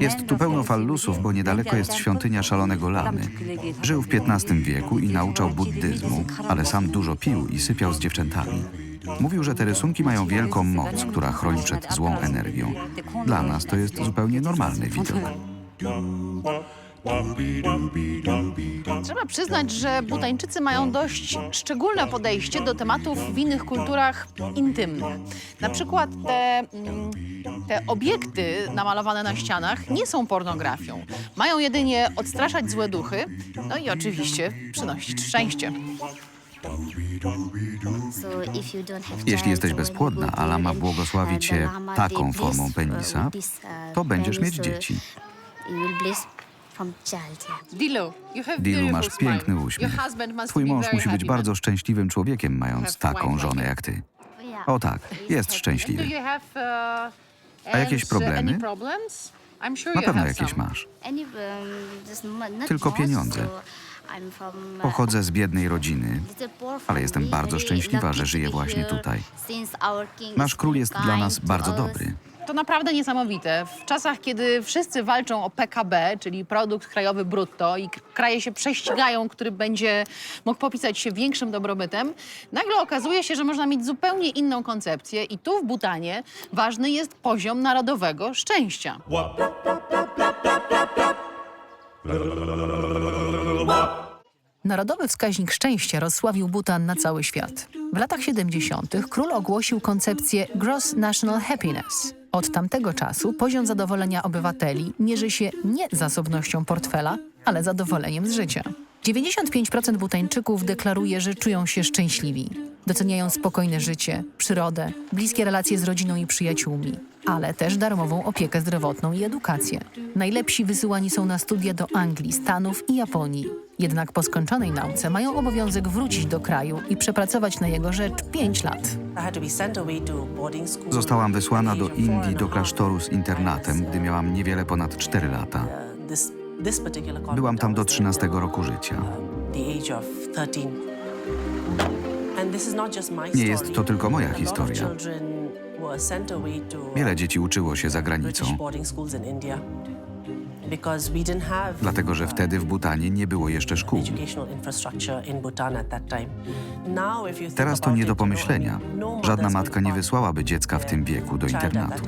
Jest tu pełno fallusów, bo niedaleko jest świątynia szalonego Lamy. Żył w XV wieku i nauczał buddyzmu, ale sam dużo pił i sypiał z dziewczętami. Mówił, że te rysunki mają wielką moc, która chroni przed złą energią. Dla nas to jest zupełnie normalny widok. Trzeba przyznać, że Butańczycy mają dość szczególne podejście do tematów w innych kulturach intymnych. Na przykład te, mm, te obiekty namalowane na ścianach nie są pornografią. Mają jedynie odstraszać złe duchy, no i oczywiście przynosić szczęście. Jeśli jesteś bezpłodna, a lama błogosławi cię taką formą penisa, to będziesz mieć dzieci. Dilu, masz piękny uśmiech. Twój mąż musi być bardzo szczęśliwym człowiekiem, mając taką żonę jak ty. O tak, jest szczęśliwy. uh, A jakieś uh, problemy? Na pewno jakieś masz. um, Tylko pieniądze. Pochodzę z biednej rodziny, ale jestem bardzo szczęśliwa, że żyję właśnie tutaj. Nasz król jest dla nas bardzo dobry. To naprawdę niesamowite. W czasach, kiedy wszyscy walczą o PKB, czyli produkt krajowy brutto i kraje się prześcigają, który będzie mógł popisać się większym dobrobytem, nagle okazuje się, że można mieć zupełnie inną koncepcję i tu w Butanie ważny jest poziom narodowego szczęścia. Narodowy wskaźnik szczęścia rozsławił Butan na cały świat. W latach 70. król ogłosił koncepcję Gross National Happiness. Od tamtego czasu poziom zadowolenia obywateli mierzy się nie zasobnością portfela, ale zadowoleniem z życia. 95% Butańczyków deklaruje, że czują się szczęśliwi. Doceniają spokojne życie, przyrodę, bliskie relacje z rodziną i przyjaciółmi, ale też darmową opiekę zdrowotną i edukację. Najlepsi wysyłani są na studia do Anglii, Stanów i Japonii. Jednak po skończonej nauce mają obowiązek wrócić do kraju i przepracować na jego rzecz 5 lat. Zostałam wysłana do Indii do klasztoru z internatem, gdy miałam niewiele ponad 4 lata. Byłam tam do 13 roku życia. Nie jest to tylko moja historia. Wiele dzieci uczyło się za granicą, dlatego że wtedy w Butanie nie było jeszcze szkół. Teraz to nie do pomyślenia. Żadna matka nie wysłałaby dziecka w tym wieku do internatu.